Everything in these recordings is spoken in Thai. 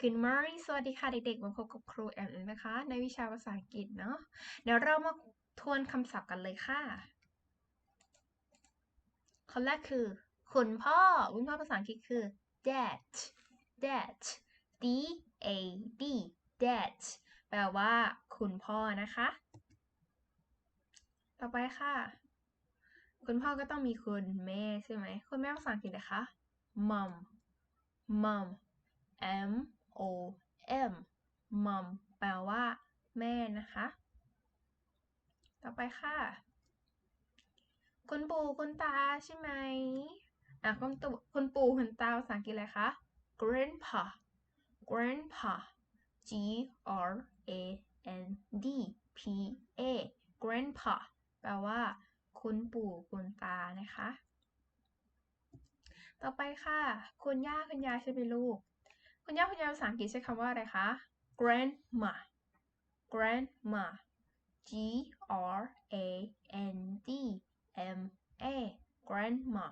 Good morning สวัสดีค่ะเด็กๆ มาพบกับครูแอมเลยนะคะ ในวิชาภาษาอังกฤษเนาะ เดี๋ยวเรามาทวนคำศัพท์กันเลยค่ะคนแรกคือ คุณพ่อ คุณพ่อภาษาอังกฤษคือ dad dad d a d dad แปลว่า คุณพ่อนะคะ ต่อไปค่ะ คุณพ่อก็ต้องมีคุณแม่ใช่ไหม คุณแม่ภาษาอังกฤษนะคะ mom mom m o m mom แปลว่า แม่นะคะ ต่อไปค่ะ คุณปู่คุณตาใช่ไหมอะคุณตู่คุณปู่คุณตาภาษาอังกฤษอะไรคะ grandpa grandpa g r a n d p a grandpa แปลว่า คุณปู่คุณตานะคะ ต่อไปค่ะ คุณย่าคุณยายใช่ไหมลูก คุณย่าคุณยายภาษาอังกฤษใช้คำว่าอะไรคะ grandma grandma g r a n d m a grandma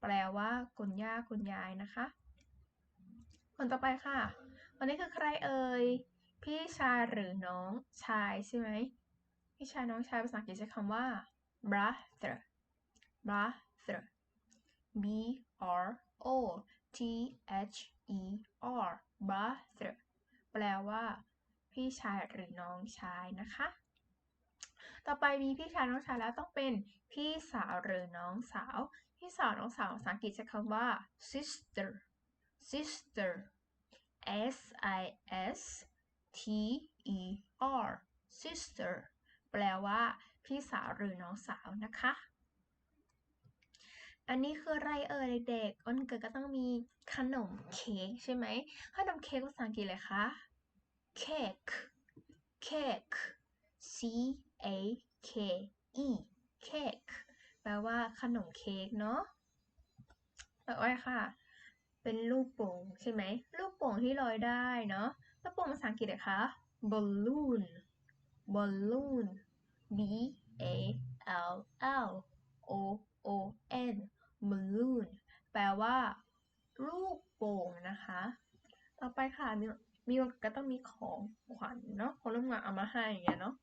แปลว่าคุณย่าคุณยายนะคะ คนต่อไปค่ะ วันนี้คือใครเอ่ย พี่ชายหรือน้องชายใช่ไหม พี่ชายน้องชายภาษาอังกฤษใช้คำว่า brother brother b r o t h e r brother แปลว่า พี่ชายหรือน้องชายนะคะ ต่อไปมีพี่ชายน้องชายแล้วต้องเป็นพี่สาวหรือน้องสาว พี่สาวน้องสาวภาษาอังกฤษใช้คำว่า sister sister s i s t e r sister แปลว่า พี่สาวหรือน้องสาวนะคะ อันนี้คืออะไรเอ่ยเด็กๆวันเกิดก็ต้องมีขนมเค้กใช่ไหมขนมเค้กภาษาอังกฤษเลยคะ cake cake c a k e cake แปลว่าขนมเค้กเนาะต่อไปค่ะ เป็นลูกโป่งใช่ไหมลูกโป่งที่ลอยได้เนาะลูกโป่งภาษาอังกฤษเลยคะ balloon balloon b a l l o o n balloon แปลว่า ลูกโป่งนะคะ ต่อไปค่ะมีมีก็ต้องมีของขวัญเนาะคนร่วมงานเอามาให้อย่างเงี้ยเนาะ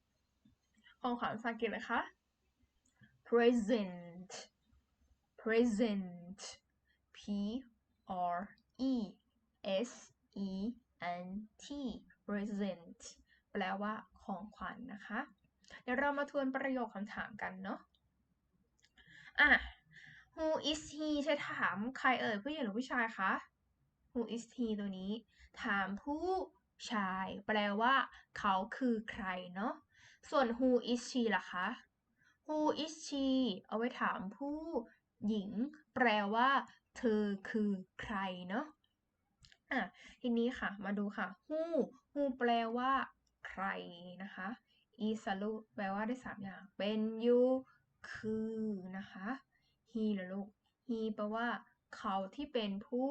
ของขวัญภาษาอังกฤษเลยคะ present present p r e s e n t present แปลว่าของขวัญนนะคะ เดี๋ยวเรามาทวนประโยคคำถามกันเนาะอะ who is he ใช้ถามใครเอ่ยผู้หญิงหรือผู้ชายคะ who is he ตัวนี้ ถามผู้ชาย แปลว่า เขาคือใครเนาะส่วน who is she ล่ะคะ who is she เอาไว้ถามผู้หญิง แปลว่า เธอคือใครเนาะอะทีนี้ค่ะ มาดูค่ะ who who แปลว่า ใครนะคะ is ลูแปลว่าได้สามอย่าง เป็น you คือนะคะ he ละลูก he แปลว่า เขาที่เป็นผู้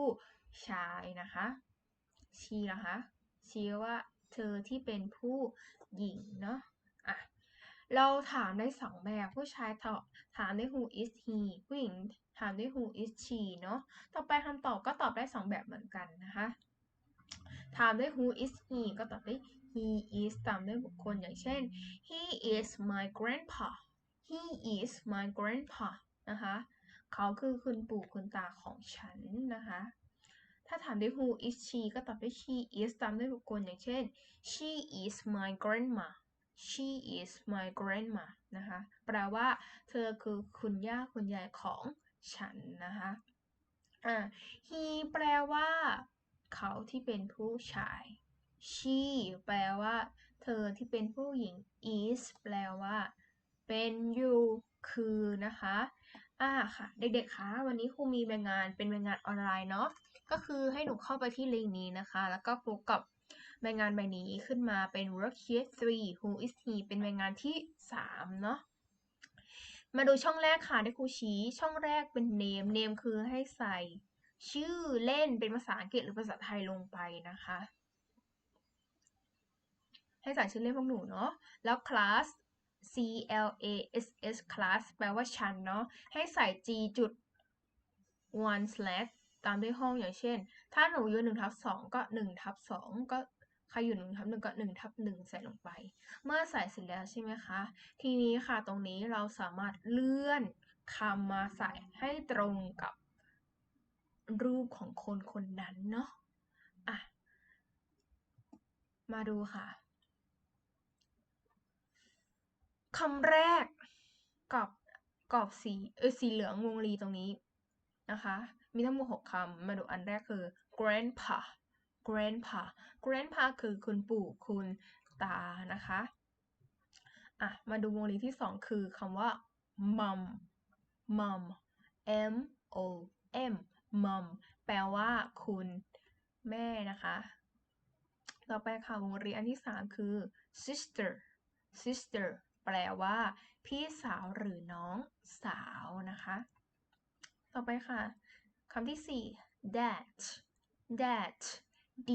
ชายนะคะ she ล่ะคะ she ว่า เธอที่เป็นผู้หญิงเนาะอะเราถามได้สองแบบผู้ชายตอบถามได้ who is he ผู้หญิงถามได้ who is she เนาะต่อไปคำตอบก็ตอบได้สองแบบเหมือนกันนะคะ ถามได้ who is he ก็ตอบได้ he is ตามด้วยบุคคลอย่างเช่น he is my grandpa he is my grandpa นะคะ เขาคือคุณปู่คุณตาของฉันนะคะ ถ้าถามด้วย who is she ก็ตอบด้วย she is ตามด้วยบุคคลอย่างเช่น she is my grandma she is my grandma นะคะ แปลว่าเธอคือคุณย่าคุณยายของฉันนะคะ อ่า he แปลว่า เขาที่เป็นผู้ชาย she แปลว่า เธอที่เป็นผู้หญิง is แปลว่า เป็น you คือนะคะอ่าค่ะ เด็กๆคะวันนี้ครูมีใบงานเป็นใบงานออนไลน์เนาะก็คือให้หนูเข้าไปที่ลิงก์นี้นะคะ แล้วก็พบกับใบงานใบนี้ขึ้นมาเป็น worksheet 3 who is he เป็นใบงานที่ 3 เนาะมาดูช่องแรกค่ะที่ครูชี้ช่องแรกเป็น name name คือให้ใส่ ชื่อเล่นเป็นภาษาอังกฤษหรือภาษาไทยลงไปนะคะ ให้ใส่ชื่อเล่นพวกหนูเนาะแล้ว class C L A S S class แปลว่าชั้นเนาะ ให้ใส่ G จุด one slash ตามด้วยห้องอย่างเช่น ถ้าหนูอยู่หนึ่งทับสองก็หนึ่งทับสองก็ใครอยู่หนึ่งทับหนึ่งก็หนึ่งทับหนึ่งใส่ลงไป เมื่อใส่เสร็จแล้วใช่ไหมคะ ทีนี้ค่ะตรงนี้เราสามารถเลื่อนคำมาใส่ให้ตรงกับรูปของคนคนนั้นเนาะอะ มาดูค่ะ คำแรกกับกรอบสีเออสีเหลืองวงรีตรงนี้นะคะ มีทั้งหมดหกคำมาดูอันแรกคือ grandpa grandpa grandpa คือคุณปู่คุณตานะคะอะมาดูวงรีที่สองคือคำว่า mom mom m o m mom แปลว่าคุณแม่นะคะ ต่อไปค่ะวงรีอันที่สามคือ sister sister แปลว่า พี่สาวหรือน้องสาวนะคะ ต่อไปค่ะคำที่สี่ dad dad d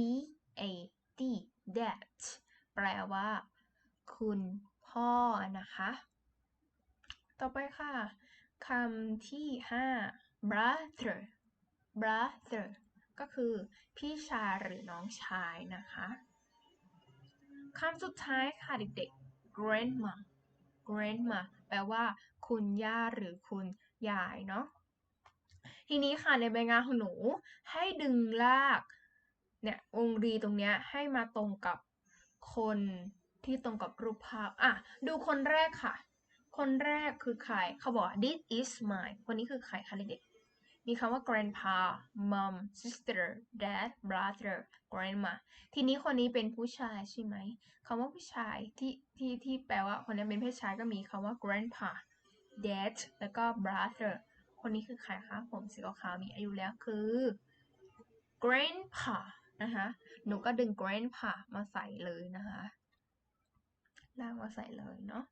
a d dad แปลว่า คุณพ่อนะคะ ต่อไปค่ะคำที่ห้า brother brother ก็คือพี่ชายหรือน้องชายนะคะคำสุดท้ายค่ะเด็กๆ grandma grandma แปลว่า คุณย่าหรือคุณยายเนาะทีนี้ค่ะในใบงานของหนูให้ดึงลากเนี่ยวงรีตรงเนี้ยให้มาตรงกับคนที่ตรงกับรูปภาพอะดูคนแรกค่ะ คนแรกคือใครเขาบอก this is my คนนี้คือใครคะเด็ก มีคำว่า grandpa mom sister dad brother grandma ทีนี้คนนี้เป็นผู้ชายใช่ไหมคำว่าผู้ชายที่ที่ที่แปลว่าคนนี้เป็นเพศชายก็มีคำว่า grandpa dad แล้วก็ brother คนนี้คือใครคะผมสีขาวๆมีอายุแล้วคือ grandpa นะคะหนูก็ดึง grandpa มาใส่เลยนะคะลากมาใส่เลยเนาะ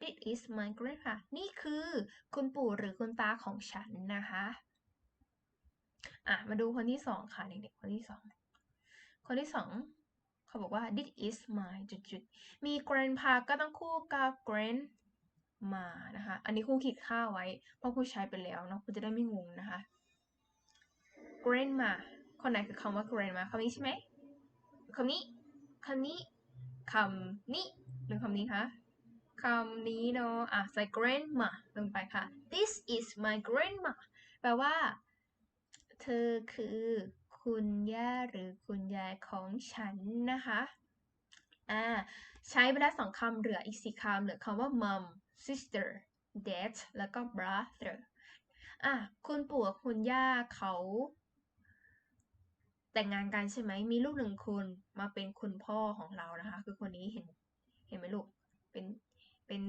This is my grandpa นี่คือคุณปู่หรือคุณตาของฉันนะคะ อะ มาดูคนที่สองค่ะ เด็กๆ คนที่สอง คนที่สองเขาบอกว่า this is my จุดๆมี grandpa ก็ต้องคู่กับ grandma นะคะ อันนี้คู่ขีดค่าไว้ เพราะคู่ใช้ไปแล้วเนาะคุณจะได้ไม่งงนะคะ grandma คนไหนคือคำว่า grandma คำนี้ใช่ไหมคำนี้คำนี้คำนี้หรือคำนี้คะคำนี้เนาะอะใส่ grandma ลงไปค่ะ this is my grandma แปลว่า เธอคือ คุณย่าหรือคุณยายของฉันนะคะอ่าใช้ไปแล้วสองคำเหลืออีกสี่คำเหลือคำว่า mom sister dad แล้วก็ brother อะคุณปู่กับคุณย่าเขา แต่งงานกันใช่ไหมมีลูกหนึ่งคนมาเป็นคุณพ่อของเรานะคะ คือคนนี้เห็นเห็นไหมลูกเป็นเป็น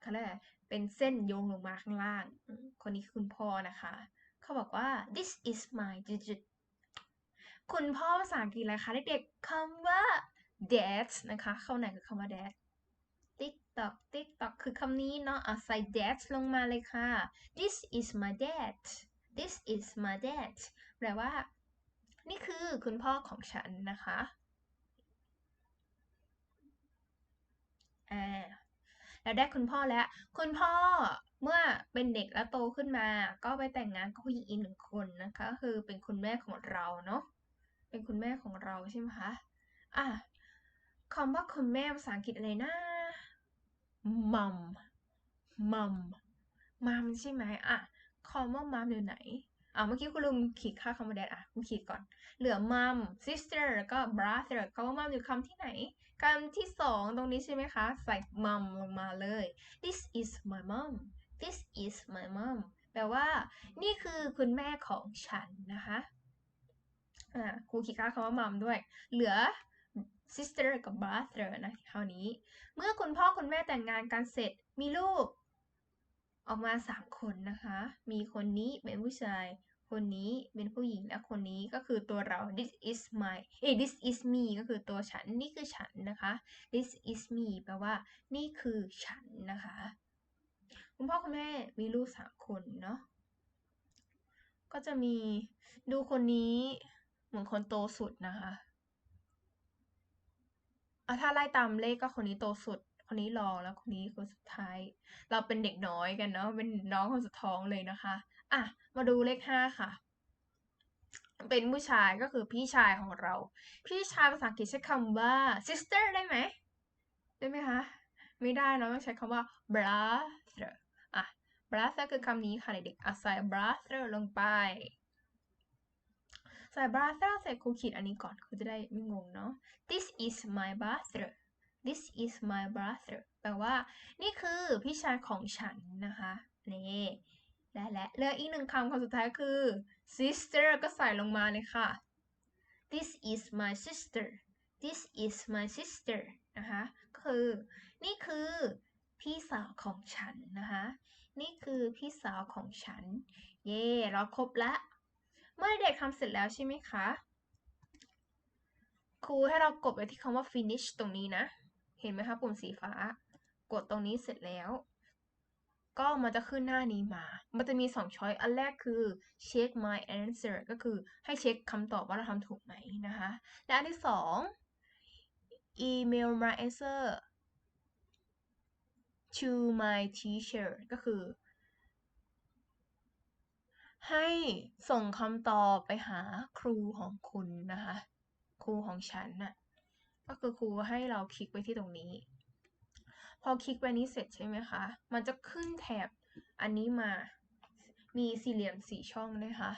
เขาเรียกอะไรเป็นเส้นโยงลงมาข้างล่าง คนนี้คือคุณพ่อนะคะ เขาบอกว่า this is my จุดๆคุณพ่อภาษาอังกฤษอะไรคะเด็กๆคำว่า dad นะคะเข้าไหนคือคำว่า dad tiktok tiktok คือคำนี้เนาะอะใส่ dad ลงมาเลยค่ะ this is my dad this is my dad แปลว่า นี่คือคุณพ่อของฉันนะคะอ่าแล้วได้คุณพ่อแล้ว คุณพ่อ เมื่อเป็นเด็กแล้วโตขึ้นมา ก็ไปแต่งงานกับผู้หญิงอีกหนึ่งคนนะคะ คือเป็นคุณแม่ของเราเนาะเป็นคุณแม่ของเราใช่ไหมคะอะคำว่าคุณแม่ภาษาอังกฤษอะไรนะ mom mom mom ใช่ไหมอะคำว่า mom อยู่ไหนอะเมื่อกี้คุณลุงขีดค่าคำว่า dad อะคุณขีดก่อน เหลือ mom sister แล้วก็ brother คำว่า mom อยู่คำที่ไหนคำที่สองตรงนี้ใช่ไหมคะ ใส่ mom ลงมาเลย this is my mom this is my mom แปลว่านี่คือคุณแม่ของฉันนะคะครูขีดค่าคำว่า mom ด้วย เหลือ sister กับ brother นะคราวนี้ เมื่อคุณพ่อคุณแม่แต่งงานกันเสร็จมีลูก ออกมาสามคนนะคะ มีคนนี้เป็นผู้ชาย คนนี้เป็นผู้หญิง และคนนี้ก็คือตัวเรา this is my เอ้ this is me ก็คือตัวฉัน นี่คือฉันนะคะ this is me แปลว่า นี่คือฉันนะคะ คุณพ่อคุณแม่มีลูกสามคนเนาะก็จะมีดูคนนี้เหมือนคนโตสุดนะคะอะถ้าไล่ตามเลขก็คนนี้โตสุด คนนี้รองแล้วคนนี้คนสุดท้าย เราเป็นเด็กน้อยกันเนาะเป็นน้องคนสุดท้องเลยนะคะอะมาดูเลขห้าค่ะ เป็นผู้ชายก็คือพี่ชายของเรา พี่ชายภาษาอังกฤษใช้คำว่า sister ได้ไหมได้ไหมคะ ไม่ได้เราต้องใช้คำว่า brother brother คือคำนี้ค่ะเด็กๆใส่ brother ลงไป ใส่ brother ใส่ครูขีดอันนี้ก่อนคือจะได้ไม่งงเนาะ this is my brother this is my brother แปลว่า นี่คือพี่ชายของฉันนะคะนี่และและเหลืออีกหนึ่งคำคำสุดท้ายคือ sister ก็ใส่ลงมาเลยค่ะ this is my sister this is my sister นะคะก็คือ นี่คือพี่สาวของฉันนะคะ นี่คือพี่สาวของฉัน เย่เราครบละ เมื่อเด็กทำเสร็จแล้วใช่ไหมคะ ครูให้เรากดไปที่คำว่า finish ตรงนี้นะ เห็นไหมคะปุ่มสีฟ้า กดตรงนี้เสร็จแล้ว ก็มันจะขึ้นหน้านี้มา มันจะมีสองช้อย อันแรกคือ check my answer ก็คือให้เช็คคำตอบว่าเราทำถูกไหมนะคะ และอันที่สอง email my answer to my teacher ก็คือ ให้ส่งคำตอบไปหาครูของคุณนะคะ ครูของฉันน่ะ ก็คือครูให้เราคลิกไปที่ตรงนี้ พอคลิกไปนี้เสร็จใช่ไหมคะ มันจะขึ้นแถบอันนี้มา มีสี่เหลี่ยมสี่ช่องนะคะ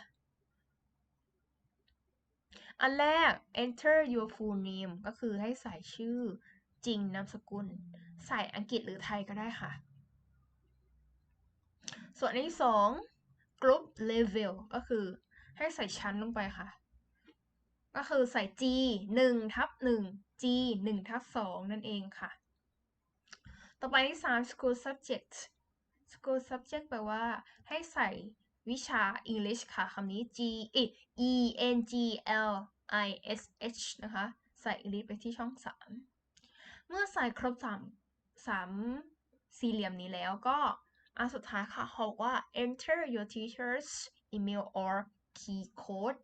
อันแรก enter your full name ก็คือให้ใส่ชื่อ จริงนามสกุล ใส่อังกฤษหรือไทยก็ได้ค่ะ ส่วนอันที่สอง group level ก็คือให้ใส่ชั้นลงไปค่ะ ก็คือใส่ G 1ทับ1 G 1ทับ2นั่นเองค่ะ ต่อไปที่ 3 school subject school subject แปลว่า ให้ใส่วิชา English ค่ะคำนี้ G E N G L I S H นะคะ ใส่ English ไปที่ช่อง 3 เมื่อใส่ครบ3 3สี่เหลี่ยมนี้แล้วก็อันสุดท้ายค่ะเขาบอกว่า enter your teacher's email or key code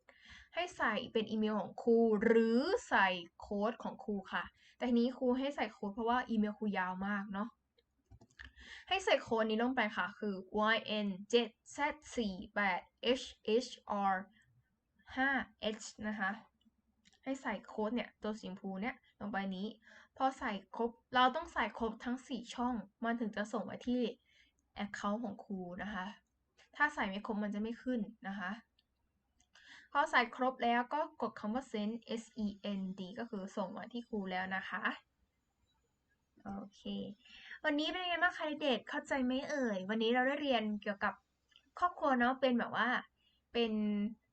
ให้ใส่เป็นอีเมลของครูหรือใส่โค้ดของครูค่ะ แต่ทีนี้ครูให้ใส่โค้ดเพราะว่าอีเมลครูยาวมากเนาะให้ใส่โค้ดนี้ลงไปค่ะ คือ yn 7 z 4 8 h h r 5 h นะคะ ให้ใส่โค้ดเนี่ยตัวสีชมพูเนี่ยลงไปนี้ พอใส่ครบเราต้องใส่ครบทั้ง 4 ช่อง มันถึงจะส่งไปที่ Account ของครูนะคะ ถ้าใส่ไม่ครบมันจะไม่ขึ้นนะคะ พอใส่ครบแล้วก็กดคำว่า send s e n d ก็คือส่งมาที่ครูแล้วนะคะโอเค วันนี้เป็นยังไงบ้างคะเด็กเข้าใจไหมเอ่ย วันนี้เราได้เรียนเกี่ยวกับครอบครัวเนาะ เป็นแบบว่า เป็น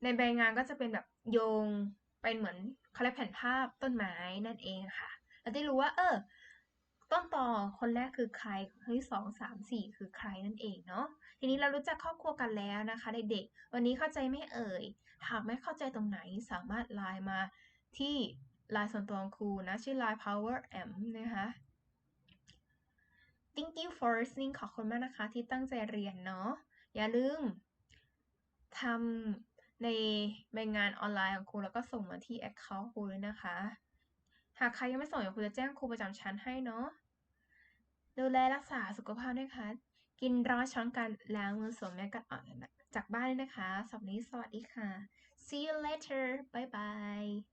ในใบงานก็จะเป็นแบบโยง เป็นเหมือน เขาเรียกแผ่นภาพต้นไม้นั่นเองค่ะ เราได้รู้ว่า เออ ต้นต่อคนแรกคือใครคนที่สองสามสี่คือใครนั่นเองเนาะทีนี้เรารู้จักครอบครัวกันแล้วนะคะเด็กๆวันนี้เข้าใจไหมเอ่ย หากไม่เข้าใจตรงไหนสามารถไลน์มาที่ไลน์ส่วนตัวของครูนะ ชื่อไลน์ power m นะคะ thank you for listening ขอบคุณมากนะคะที่ตั้งใจเรียนเนาะอย่าลืมทำ ในใบงานออนไลน์ของครูแล้วก็ส่งมาที่ account ครูด้วยนะคะ หากใครยังไม่ส่งเดี๋ยวครูจะแจ้งครูประจำชั้นให้เนาะดูแลรักษาสุขภาพด้วยค่ะ กินร้อนช้อนกันล้างมือสวมแมสกันออกจากบ้านด้วยนะคะสำหรับนี้สวัสดีค่ะ see you later bye bye